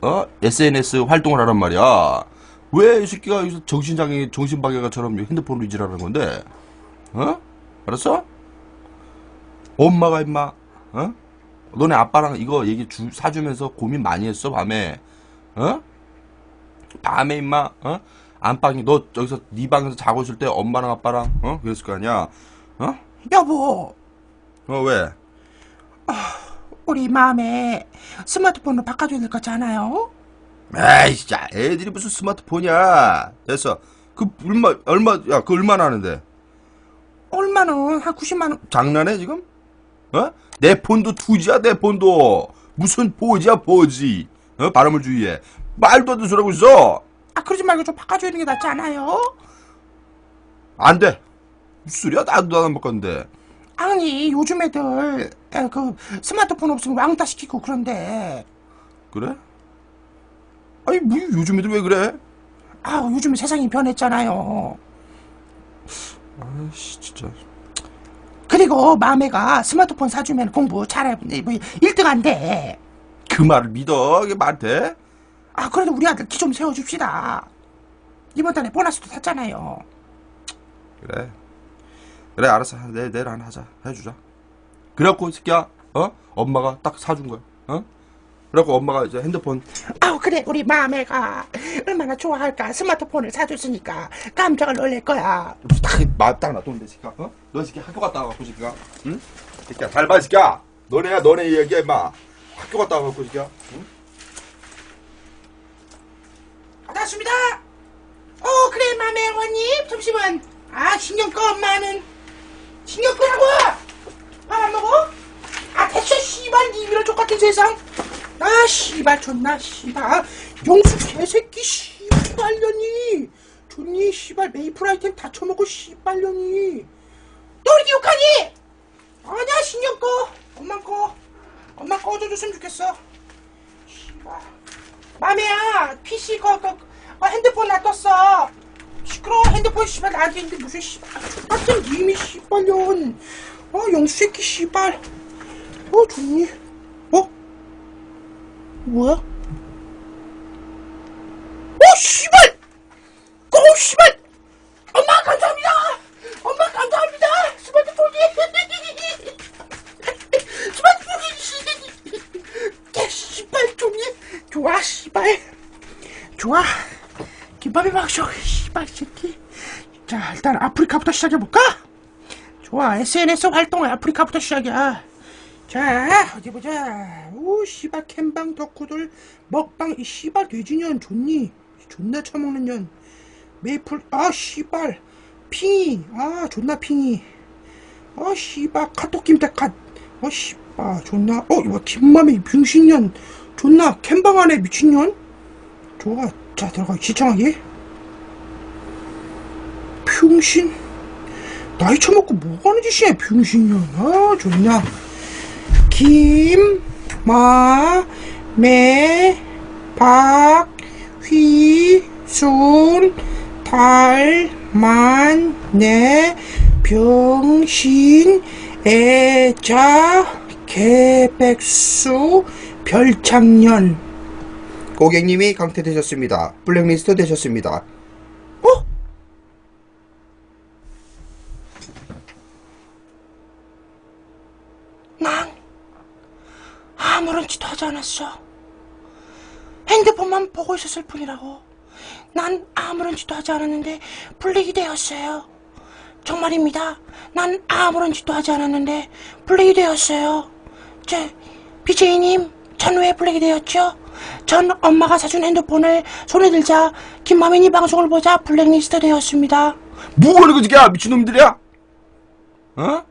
어? SNS 활동을 하란 말이야. 왜 이 새끼가 여기서 정신장애, 정신박애가처럼 핸드폰으로 이질하는 건데? 어? 알았어? 엄마가 임마, 어? 너네 아빠랑 이거 얘기 주, 사주면서 고민 많이 했어, 밤에. 어? 밤에 임마, 어? 안방에, 너 여기서 네 방에서 자고 있을 때 엄마랑 아빠랑, 어? 그랬을 거 아니야? 어? 여보, 어, 왜? 우리 마음에 스마트폰으로 바꿔줘야 될 것 같지 않아요? 에이, 야, 애들이 무슨 스마트폰이야. 됐어. 그, 얼마, 얼마, 야, 그 얼마나 하는데? 얼마는 한 90만 원. 장난해, 지금? 어? 내 폰도 투지야, 내 폰도. 무슨 포지야, 포지. 어? 발음을 주의해. 말도 안 되는 소리 하고 있어. 아 그러지 말고 좀 바꿔줘야 되는 게 낫지 않아요? 안 돼. 무슨 소리야? 나도 나도 안 바꿨는데. 아니 요즘 애들 에, 그 스마트폰 없으면 왕따 시키고 그런데 그래? 아니, 뭐, 요즘 애들 왜 그래? 아 요즘 세상이 변했잖아요. 아이씨, 진짜. 그리고 마매가 스마트폰 사주면 공부 잘해 뭐 1등 한대. 그 말을 믿어? 이게 말 돼? 아 그래도 우리 아들 기 좀 세워줍시다. 이번 달에 보너스도 탔잖아요. 그래. 그래, 알았어. 내, 내일 하나 하자. 해주자. 그래갖고, 이 새끼야, 어? 엄마가 딱 사준 거야. 어? 그래갖고 엄마가 이제 핸드폰 아우 그래 우리 마매가 얼마나 좋아할까 스마트폰을 사줬으니까 깜짝을 놀랄 거야. 딱딱 놔뒀는데 새끼야 어? 너 새끼 학교 갔다 와갖고 새끼야 응? 새끼야 잘 봐, 이 새끼야 너네야 너네 얘기야 임마 학교 갔다 와갖고 새끼야 응? 나왔습니다. 어 그래 마매 어머님 점심은 아 신경 꺼 엄마는 신경 끄라고 밥 안 먹어? 아 됐어 씨발 니미로 족같은 세상? 아 씨발 존나 씨발. 용수 개새끼 씨발년이. 존니 씨발 메이플 아이템 다 처먹고 씨발년이. 너 우리 기억하니? 아니야 신경 꺼 엄마 꺼 엄마 꺼줘줬으면 좋겠어. 씨발. 마매야. PC 거, 거, 거 핸드폰 놔뒀어. 시끄러워 핸드폰 씨발. 나한테 있는데 무슨 씨발. 같은 님이 씨발년 어 영수 새끼 씨발. 어 좋니? 어? 뭐야? 어 씨발! 어 씨발! 엄마 감사합니다! 엄마 감사합니다! 스마트폰이. 스마트폰이 개 씨발 좋니? 좋아 씨발. 좋아. 김밥이 막쇼 씨발 새끼. 자 일단 아프리카부터 시작해볼까 좋아. SNS 활동을 아프리카부터 시작이야. 자 어디 보자. 오 씨발 캠방 덕후들. 먹방 이 씨발 돼지년 좋니? 존나 처먹는 년. 메이플 아 씨발. 핑이. 아 존나 핑이. 아 씨발 카톡 김태칸 아 씨발 존나 어 이거 김맘이 병신년. 존나 캠방 안에 미친년. 좋아. 자 들어가 시청하기. 병신 나이 처먹고 뭐하는 짓이야 병신년 아. 좋냐? 김마매 박휘순 달만내 병신 애자 개백수 별창년. 고객님이 강퇴되셨습니다. 블랙리스트 되셨습니다 어? 난 아무런 짓도 하지 않았어. 핸드폰만 보고 있었을 뿐이라고. 난 아무런 짓도 하지 않았는데 블랙이 되었어요. 정말입니다. 난 아무런 짓도 하지 않았는데 블랙이 되었어요. 제 BJ님, 전왜 블랙이 되었죠? 전 엄마가 사준 핸드폰을 손에 들자 김마민이 방송을 보자 블랙리스트 되었습니다. 뭐하는 거지 야 미친놈들이야 어?